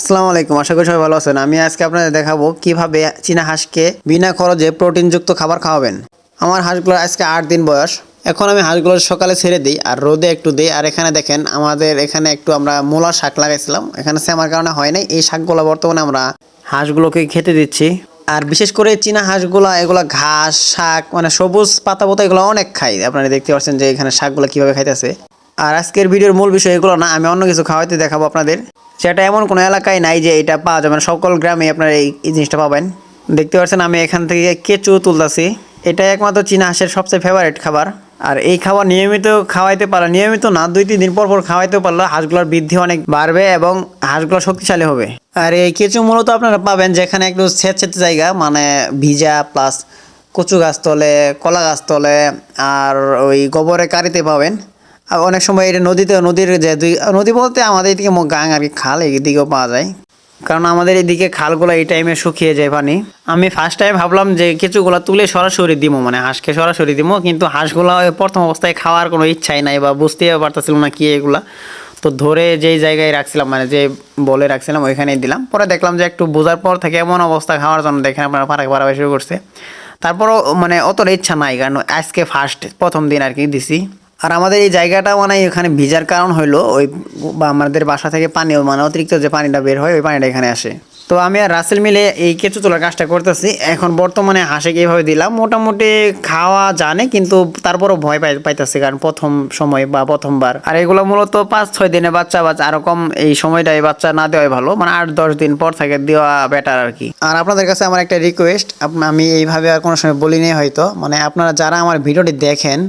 আসসালামু আলাইকুম, আশা করি সবাই ভালো আছেন। আমি আজকে আপনাদের দেখাবো কীভাবে চীনা হাঁসকে বিনা খরচে প্রোটিনযুক্ত খাবার খাওয়াবেন। আমার হাঁসগুলোর আজকে আট দিন বয়স। এখন আমি হাঁসগুলো সকালে ছেড়ে দিই আর রোদে একটু দিই। আর এখানে দেখেন, আমাদের এখানে একটু আমরা মূলা শাক লাগাইছিলাম। এখানে সেমার কারণে হয় নাই। এই শাকগুলো বর্তমানে আমরা হাঁসগুলোকে খেতে দিচ্ছি। আর বিশেষ করে চীনা হাঁসগুলা, এগুলা ঘাস, শাক মানে সবুজ পাতা পোতা এগুলো অনেক খাই। আপনারা দেখতে পাচ্ছেন যে এখানে শাকগুলো কীভাবে খাইতেছে। আর আজকের ভিডিওর মূল বিষয় এগুলো না, আমি অন্য কিছু খাওয়াইতে দেখাবো আপনাদের। সেটা এমন কোনো এলাকায় নাই যে এটা পাওয়া যাবে না। সকল গ্রামে আপনারা এই জিনিসটা পাবেন। দেখতে পাচ্ছেন আমি এখান থেকে কেঁচু তুলতেছি। এটা একমাত্র চীনা হাঁসের সবচেয়ে ফেভারিট খাবার। আর এই খাবার নিয়মিত খাওয়াইতে পারলে নিয়মিত না, দুই, তিন দিন পর পর খাওয়াইতে পারলে হাঁসগুলোর বৃদ্ধি অনেক বাড়বে এবং হাঁসগুলো শক্তিশালী হবে। আর এই কেঁচু মূলত আপনারা পাবেন যেখানে একটু স্যাঁতস্যাঁতে জায়গা মানে ভিজা প্লাস কচু গাছ তলে, কলা গাছ তলে, আর ওই গোবরের কারিতে পাবেন। অনেক সময় এটা নদীতে, নদীর যে দুই নদী বলতে আমাদের এদিকে গাং আর কি খাল, এদিকেও পাওয়া যায়। কারণ আমাদের এদিকে খালগুলো এই টাইমে শুকিয়ে যায় পানি। আমি ফার্স্ট টাইম ভাবলাম যে কিছুগুলো তুলে সরাসরি দিব মানে হাঁসকে সরাসরি দিব কিন্তু হাঁসগুলো প্রথম অবস্থায় খাওয়ার কোনো ইচ্ছাই নাই বা বুঝতেই পারতেছিল না কি এগুলা। তো ধরে যেই জায়গায় রাখছিলাম মানে যে বলে রাখছিলাম, ওইখানেই দিলাম। পরে দেখলাম যে একটু বোঝার পর থেকে এমন অবস্থা খাওয়ার জন্য দেখেন আপনারা পাড়া পাড়া শুরু করছে। তারপরও মানে অতটা ইচ্ছা নাই, কারণ আজকে ফার্স্ট প্রথম দিন আর কি দিছি। আর আমাদের এই জায়গাটা মানে এখানে ভিজার কারণ হইল ওই বা আমাদের বাসা থেকে পানি মানে অতিরিক্ত যে পানিটা বের হয়, ওই পানিটা এখানে আসে। তো আমি আর রাসেল মিলে এই কেঁচু তোলার কাজটা করতেছি। এখন বর্তমানে হাঁসে এইভাবে দিলাম? মোটামুটি খাওয়া জানে, কিন্তু তারপরও ভয় পাই, পাইতেছে, কারণ প্রথম সময় বা প্রথমবার। আর এগুলো মূলত পাঁচ, ছয় দিনে বাচ্চা বাচ্চা আর কম এই সময়টাই বাচ্চা না দেওয়াই ভালো মানে আট, দশ দিন পর থেকে দেওয়া বেটার আর কি। আর আপনাদের কাছে আমার একটা রিকোয়েস্ট আমি এইভাবে আর কোনো সময় বলিনি হয়তো মানে আপনারা যারা আমার ভিডিওটি দেখেন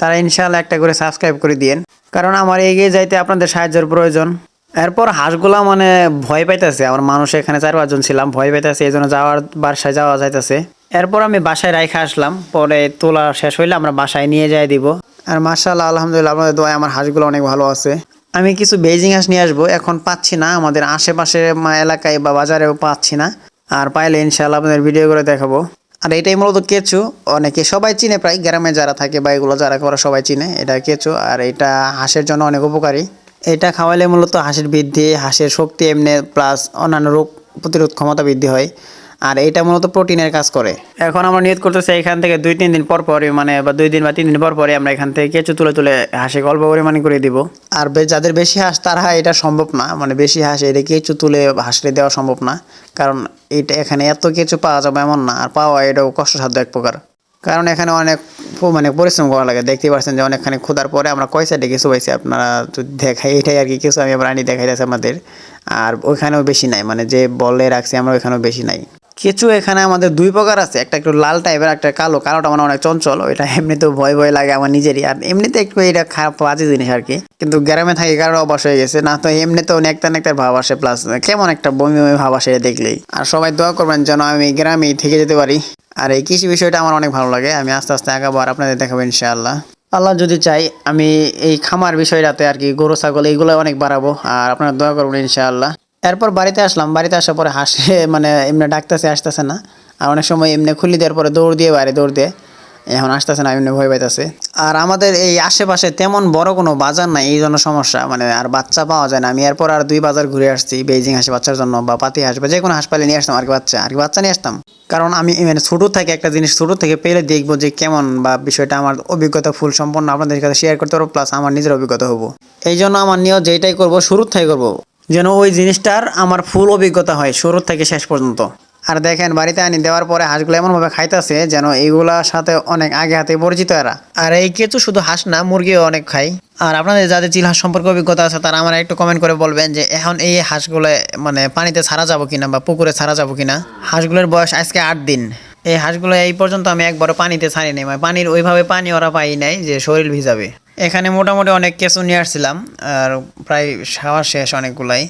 তারা ইনশাআল্লাহ একটা করে সাবস্ক্রাইব করে দিয়েন। কারণ আমার এগিয়ে যাইতে আপনাদের সাহায্যের প্রয়োজন। এরপর হাঁসগুলা মানে ভয় পাইতেছে। আমার মানুষ এখানে চার পাঁচজন ছিলাম, ভয় পাইতেছে, এই জন্য যাওয়ার বাসায় যাওয়া যাইতেছে। এরপর আমি বাসায় রাইখে আসলাম। পরে তোলা শেষ হইলে আমরা বাসায় নিয়ে যাই দিব। আর মার্শাল্লাহ আলহামদুলিল্লাহ আপনাদের দোয়ায় আমার হাঁসগুলো অনেক ভালো আছে। আমি কিছু বেজিং হাঁস নিয়ে আসব। এখন পাচ্ছি না। আমাদের আশেপাশে এলাকায় বা বাজারেও পাচ্ছি না। আর পাইলে ইনশাআল্লাহ আপনাদের ভিডিও করে দেখাবো। আর এটাই মূলত কেঁচু। অনেকে সবাই চিনে প্রায়, গ্রামে যারা থাকে বা এগুলো যারা করে সবাই চিনে, এটা কেঁচু। আর এটা হাঁসের জন্য অনেক উপকারী। এটা খাওয়ালে মূলত হাঁসের বৃদ্ধি, হাঁসের শক্তি এমনি প্লাস অন্যান্য রোগ প্রতিরোধ ক্ষমতা বৃদ্ধি হয়। আর এটা মূলত প্রোটিনের কাজ করে। এখন আমরা নিয়ত করতেছি এখান থেকে দুই তিন দিন পর পরই মানে বা দুই দিন বা তিন দিন পর পরে আমরা এখান থেকে কেঁচু তুলে তুলে হাঁসে অল্প পরিমাণে করে দিব। আর যাদের বেশি হাঁস তারা এটা সম্ভব না। মানে বেশি হাঁস এটা কেঁচু তুলে হাঁসলে দেওয়া সম্ভব না। কারণ এটা এখানে এত কিছু পাওয়া যাবে এমন না। আর পাওয়া এটাও কষ্টসাধ্য এক প্রকার। কারণ এখানে অনেক মানে পরিশ্রম করা লাগে। দেখতে পাচ্ছেন যে অনেকখানি ক্ষুধার পরে আমরা কয় সাইডে কিছু পাইছি? আপনারা যদি দেখাই এটাই আর কি কিছু আমি আবার আনি দেখাইতেছি আমাদের। আর ওইখানেও বেশি নাই। মানে যে বলে রাখছি আমরা ওইখানেও বেশি নাই। কিছু এখানে আমাদের দুই প্রকার আছে। একটা একটু লাল টাইপের একটা কালো। কালোটা মানে অনেক চঞ্চল, ওইটা এমনিতেও ভয় ভয় লাগে আমার নিজেরই। আর এমনিতে একটু এটা খারাপ, বাজে জিনিস আর কি। কিন্তু গ্রামে থাকি কারোর অবশ্য হয়ে গেছে। না তো এমনিতেও নেকটা নেকটার ভাব আসে প্লাস কেমন একটা বমি বমি ভাব আসে দেখলেই। আর সবাই দোয়া করবেন যেন আমি গ্রামেই থেকে যেতে পারি। আর এই কৃষি বিষয়টা আমার অনেক ভালো লাগে। আমি আস্তে আস্তে আগাবো আর আপনাদের দেখাবো ইনশাআল্লাহ। আল্লাহ যদি চাই, আমি এই খামার বিষয়টাতে আর কি গরু, ছাগল, এইগুলো অনেক বাড়াবো। আর আপনারা দোয়া করবেন ইনশাআল্লাহ। এরপর বাড়িতে আসলাম, বাড়িতে আসার পরে হাসে মানে এমনি ডাকতেছে, আসতেছে না। আর অনেক সময় এমনি খুলি দেওয়ার পরে দৌড় দিয়ে বাইরে দৌড় দিয়ে, এখন আসতেছে না, এমনি ভয় পাইতেছে। আর আমাদের এই আশেপাশে তেমন বড় কোনো বাজার নাই, এই জন্য সমস্যা মানে আর বাচ্চা পাওয়া যায় না। আমি এরপর আর দুই বাজার ঘুরে আসছি বেজিং হাঁসে বাচ্চার জন্য বা পাতি হাঁস বা যে কোনো হাঁস পালে নিয়ে আসতাম আর কি বাচ্চা, আর কি বাচ্চা নিয়ে আসতাম। কারণ আমি মানে ছোটো থেকে একটা জিনিস ছোটো থেকে পেলে দেখব যে কেমন বা বিষয়টা আমার অভিজ্ঞতা ফুল সম্পন্ন আপনাদের কাছে শেয়ার করতে পারব প্লাস আমার নিজের অভিজ্ঞতা হব। এই জন্য আমার নিয়ত যেটাই করব, শুরুর থেকে করব। যেন ওই জিনিসটার আমার ফুল অভিজ্ঞতা হয় শুরু থেকে শেষ পর্যন্ত। আর দেখেন, বাড়িতে আনি দেওয়ার পরে হাঁসগুলো এমনভাবে খাইতেছে যেন এইগুলার সাথে অনেক আগে হাতে পরিচিত এরা। আর এই কেঁচু শুধু হাঁস না, মুরগিও অনেক খাই আর আপনাদের যাদের চিল হাঁস সম্পর্কে অভিজ্ঞতা আছে, তারা আমার একটু কমেন্ট করে বলবেন যে এখন এই হাঁসগুলো মানে পানিতে ছাড়া যাব কিনা বা পুকুরে ছাড়া যাব কিনা? হাঁসগুলোর বয়স আজকে আট দিন। এই হাঁসগুলো এই পর্যন্ত আমি একবারও পানিতে ছাড়িনি। মানে পানির ওইভাবে পানি ওরা পাই নাই যে শরীর ভিজাবে। এখানে মোটামুটি অনেক কেঁচু নিয়ে আসছিলাম, আর প্রায় খাওয়া শেষ অনেকগুলাই।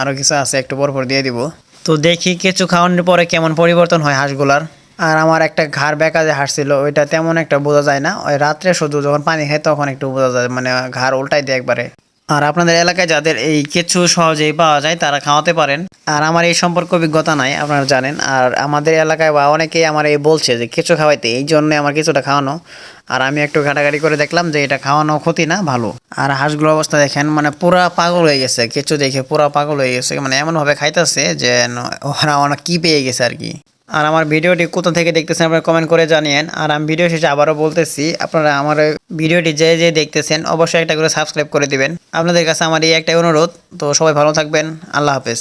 আরও কিছু আছে, একটু পরপর পর দিয়ে দিব। তো দেখি কেঁচু খাওয়ানোর পরে কেমন পরিবর্তন হয় হাঁসগুলার। আর আমার একটা ঘাড় বেঁকা যে হাঁটছিল ওইটা তেমন একটা বোঝা যায় না। ওই রাত্রে শুধু যখন পানি খাই, তখন একটু বোঝা যায় মানে ঘাড় উল্টাই দিয়ে একবারে। আর আপনাদের এলাকায় যাদের এই কেঁচু সহজেই পাওয়া যায়, তারা খাওয়াতে পারেন। আর আমার এই সম্পর্কে অভিজ্ঞতা নাই, আপনারা জানেন। আর আমাদের এলাকায় বা অনেকেই আমার এই বলছে যে কেঁচু খাওয়াইতে, এই জন্য আমার কিছুটা খাওয়ানো। আর আমি একটু ঘাটাঘাটি করে দেখলাম যে, এটা খাওয়ানো ক্ষতি না, ভালো। আর হাঁসগুলোর অবস্থা দেখেন মানে পুরা পাগল হয়ে গেছে কেঁচু দেখে পুরা পাগল হয়ে গেছে। মানে এমনভাবে খাইতেছে যে ওরা অনেক কি পেয়ে গেছে আর কি। আর আমার ভিডিওটি কোথা থেকে দেখতেছেন আপনারা কমেন্ট করে জানিয়েন। আর আমি ভিডিও শেষে আবারও বলতেছি, আপনারা আমার ভিডিওটি যে যে দেখতেছেন অবশ্যই একটা করে সাবস্ক্রাইব করে দিবেন। আপনাদের কাছে আমার এই একটাই অনুরোধ, তো সবাই ভালো থাকবেন, আল্লাহ হাফেজ।